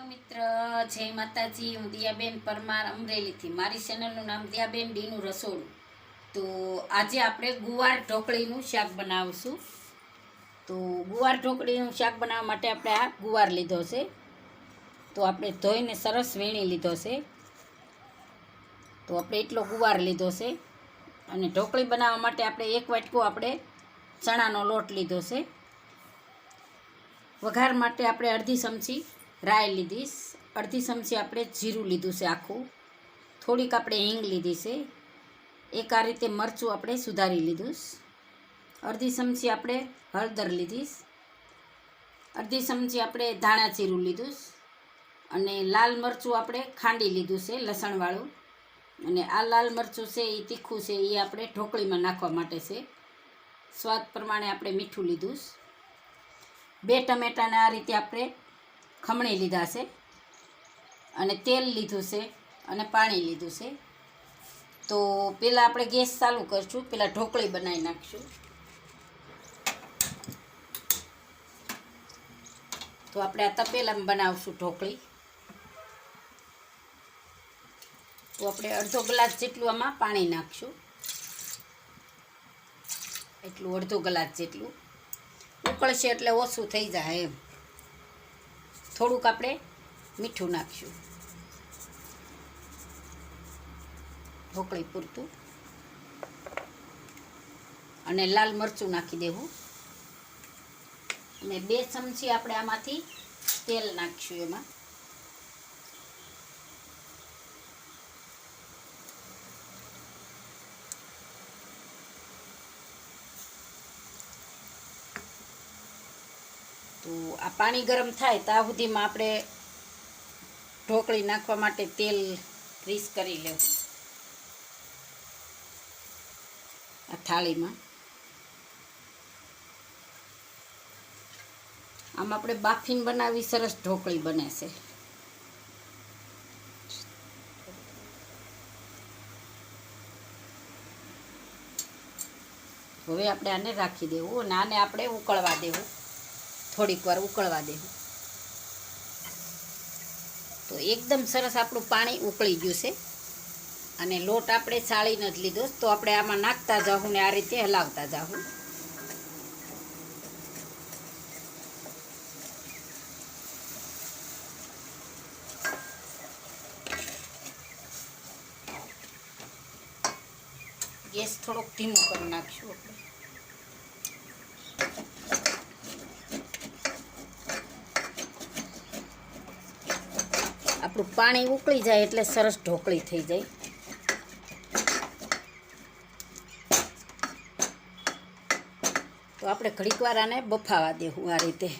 હાલો મિત્ર, જય માતાજી. હું દિયાબેન પરમાર અમરેલીથી. મારી ચેનલનું નામ દિયાબેન ડીનું રસોડું. તો આજે આપણે ગુવાર ઢોકળીનું શાક બનાવીશું. તો ગુવાર ઢોકળીનું શાક બનાવવા માટે આપણે આ ગુવાર લીધો છે. તો આપણે ધોઈને સરસ વીણી લીધો છે. તો આપણે એટલો ગુવાર લીધો છે. અને ઢોકળી બનાવવા માટે આપણે એક વાટકો આપણે ચણાનો લોટ લીધો છે. વઘાર માટે આપણે અડધી ચમચી રાઈ લીધીશ અડધી ચમચી આપણે જીરું લીધું છે આખું. થોડીક આપણે હિંગ લીધી છે. એક આ રીતે મરચું આપણે સુધારી લીધું અડધી ચમચી આપણે હળદર લીધીશ અડધી ચમચી આપણે ધાણા જીરું લીધું અને લાલ મરચું આપણે ખાંડી લીધું છે લસણવાળું. અને આ લાલ મરચું છે એ તીખું છે એ આપણે ઢોકળીમાં નાખવા માટે છે. સ્વાદ પ્રમાણે આપણે મીઠું લીધું બે ટમેટાને આ રીતે આપણે ખમણી લીધા છે અને તેલ લીધું છે અને પાણી લીધું છે. તો પહેલાં આપણે ગેસ ચાલુ કરીશું પહેલાં ઢોકળી બનાવી નાખશું. તો આપણે આ તપેલામાં બનાવશું ઢોકળી. તો આપણે અડધો ગ્લાસ જેટલું આમાં પાણી નાખશું. એટલું અડધો ગ્લાસ જેટલું. ઉકળશે એટલે ઓછું થઈ જાય એમ. થોડુંક આપણે મીઠું નાખશું. ઢોકળી પૂરતું. અને લાલ મરચું નાખી દેવું. અને બે ચમચી આપણે આમાંથી તેલ નાખીશું એમાં તો પાણી ગરમ થાય ત્યાં સુધીમાં આપણે ઢોકળી નાખવા માટે તેલ ગ્રીસ કરી લેવું. આ થાળીમાં. આમ આપણે બાફીને બનાવી સરસ ઢોકળી બને છે. હવે આપણે આને રાખી દેવું અને આને આપણે ઉકળવા દેવું. થોડીક વાર ઉકળવા દેવું. તો એકદમ સરસ આપણું પાણી ઉકળી ગયું છે. અને લોટ આપણે ચાળીને જ લીધો તો આપણે આમાં નાખતા જાઉં ને આ રીતે હલાવતા જાઉં ગેસ થોડોક ધીમો કરી નાખશું આપણે. આપણું પાણી ઉકળી જાય એટલે સરસ ઢોકળી થઈ જાય. તો આપણે ઘડીક વાર આને બફાવા દેવું આ રીતે.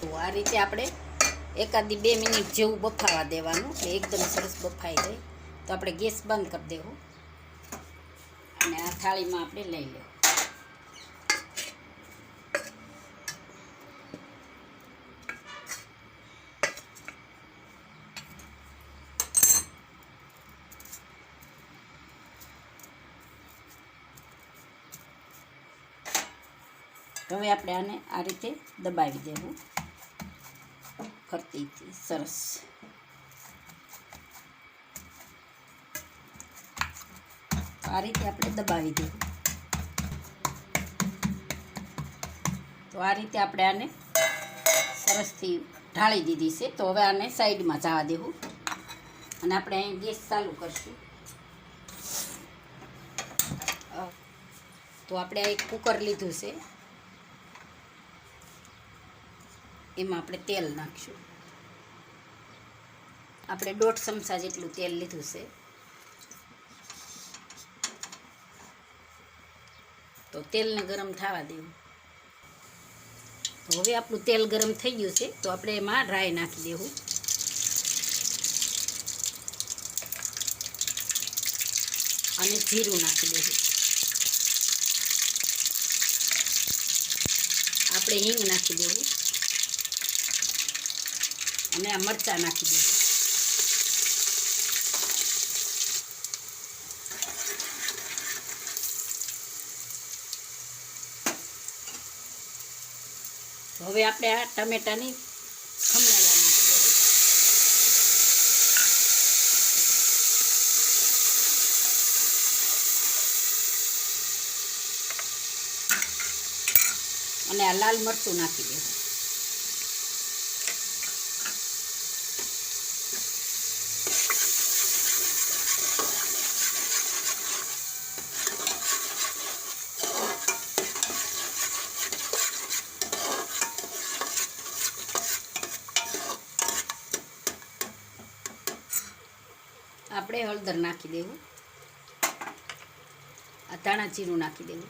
તો આ રીતે આપણે એકાદી બે મિનિટ જેવું બફાવા દેવાનું એટલે એકદમ સરસ બફાઈ જાય. તો આપણે ગેસ બંધ કરી દેવું. અને આ થાળીમાં આપણે લઈ લેવું. હવે આપણે આને આ રીતે દબાવી દેવું. ફરતીથી સરસ. આ રીતે આપણે દબાવી દેવું. તો આ રીતે આપણે આને સરસથી ઢાળી દીધી છે. તો હવે આને સાઈડમાં જવા દેવું. અને આપણે અહીં ગેસ ચાલુ કરશું. તો આપણે એક કુકર લીધું છે. એમાં આપણે તેલ નાખશું. આપણે દોઢ ચમચા જેટલું તેલ લીધું છે. તો તેલને ગરમ થવા દેવું. તો હવે આપણું તેલ ગરમ થઈ ગયું છે, તો આપણે એમાં રાઈ નાખી દેવું. અને જીરું નાખી દેવું. આપણે હિંગ નાખી દેવું. અને આ મરચાં નાખી દઈશું હવે આપણે આ ટમેટાની ખમણેલા નાખી દેવું અને આ લાલ મરચું નાખી દેવું આપણે હળદર નાખી દેવું. આ ધાણા જીરું નાખી દેવું.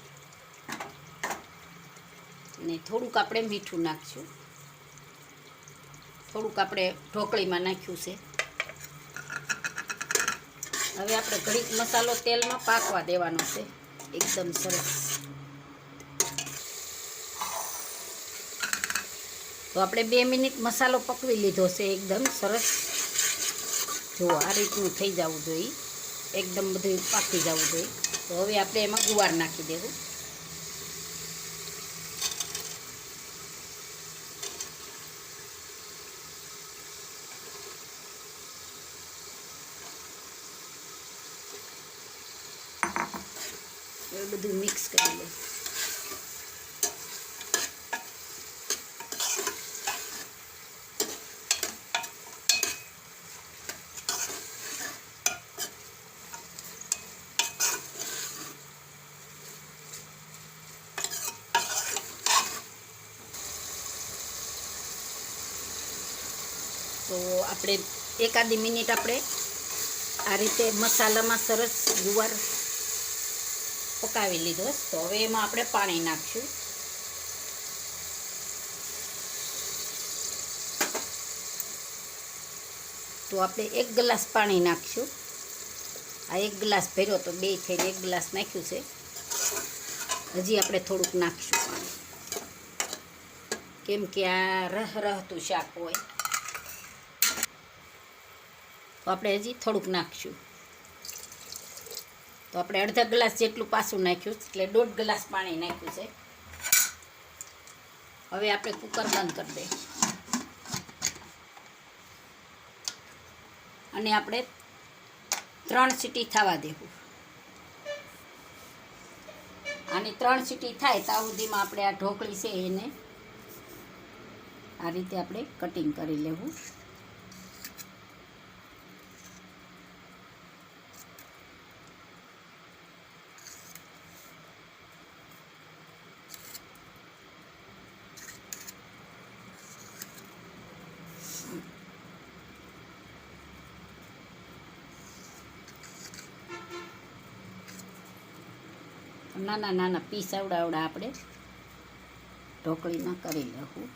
ને થોડુંક આપણે મીઠું નાખશું. થોડુંક આપણે ઢોકળીમાં નાખ્યું છે. હવે આપણે ઘડીક મસાલો તેલમાં પાકવા દેવાનો છે. એકદમ સરસ. તો આપણે બે મિનિટ મસાલો પકવી લીધો છે. એકદમ સરસ. જો આ રીતનું થઈ જવું જોઈએ. એકદમ બધું પાકી જવું જોઈએ. તો હવે આપણે એમાં ગુવાર નાખી દેવું. બધું મિક્સ કરી લઈએ તો આપણે એકાદી મિનિટ આપણે આ રીતે મસાલામાં સરસ ગુવાર પકાવી લીધો તો હવે એમાં આપણે પાણી નાખશું. તો આપણે એક ગ્લાસ પાણી નાખશું. આ એક ગ્લાસ ભર્યો તો બે થઈને એક ગ્લાસ નાખ્યું છે. હજી આપણે થોડુંક નાખશું પાણી. કેમ કે આ રહ રહતું શાક હોય. તો આપણે હજી થોડુંક નાખશું. તો આપણે અડધા ગ્લાસ જેટલું પાછું નાખ્યું એટલે દોઢ ગ્લાસ પાણી નાખ્યું છે. હવે આપણે કુકર બંધ કરી દઈએ અને આપણે ત્રણ સીટી થવા દેવું. અને ત્રણ સીટી થાય ત્યાં સુધીમાં આપણે આ ઢોકળી છે એને આ રીતે આપણે કટિંગ કરી લેવું. નાના નાના પીસ આવડાવડા આપણે ઢોકળીમાં કરી લેવું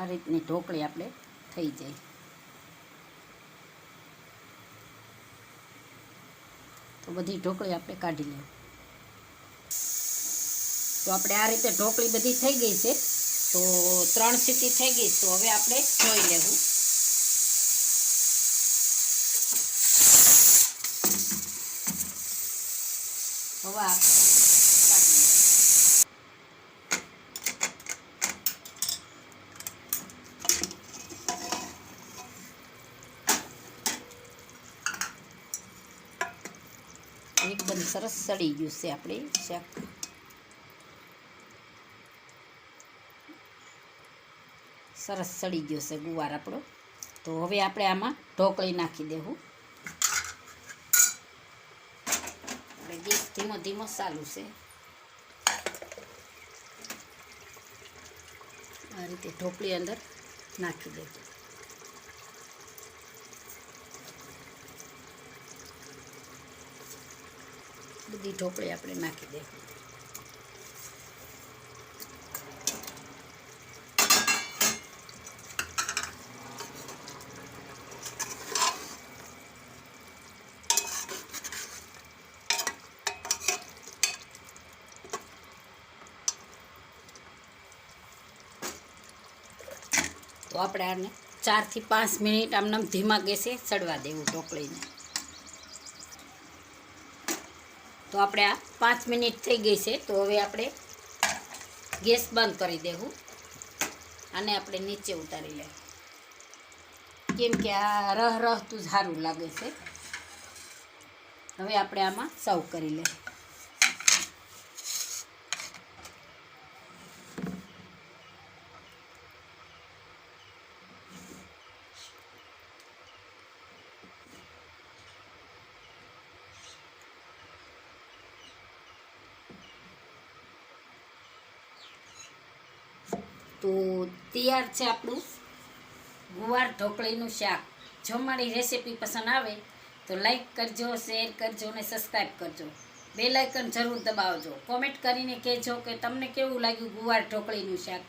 આ રીતની ઢોકળી આપણે થઈ જાય. તો બધી ઢોકળી આપણે કાઢી લેવું તો આપણે આ રીતે ઢોકળી બધી થઈ ગઈ છે. તો ત્રણ સીટી થઈ ગઈ, તો હવે આપણે જોઈ લેવું. હવે એકદમ સરસ સડી ગયું છે આપણે શાક. સરસ સડી ગયો છે ગુવાર આપણો. તો હવે આપણે આમાં ઢોકળી નાખી દેવું. આપણે ગેસ ધીમો ધીમો ચાલુ છે. આ રીતે ઢોકળી અંદર નાખી દેવું. બધી ઢોકળી આપણે નાખી દેવું. તો આપણે આને ચારથી પાંચ મિનિટ આમને ધીમા ગેસે ચડવા દેવું ઢોકળીને. તો આપણે આ પાંચ મિનિટ થઈ ગઈ છે, તો હવે આપણે ગેસ બંધ કરી દેવું અને આપણે નીચે ઉતારી લેવું. કેમ કે આ રહ રહતું સારું લાગે છે. હવે આપણે આમાં સર્વ કરી લઈએ તો તૈયાર છે આપણું ગુવાર ઢોકળીનું શાક. જો મારી રેસીપી પસંદ આવે તો લાઈક કરજો શેર કરજો અને સબસ્ક્રાઈબ કરજો. બે લાઇકન જરૂર દબાવજો. કોમેન્ટ કરીને કહેજો કે તમને કેવું લાગ્યું ગુવાર ઢોકળીનું શાક?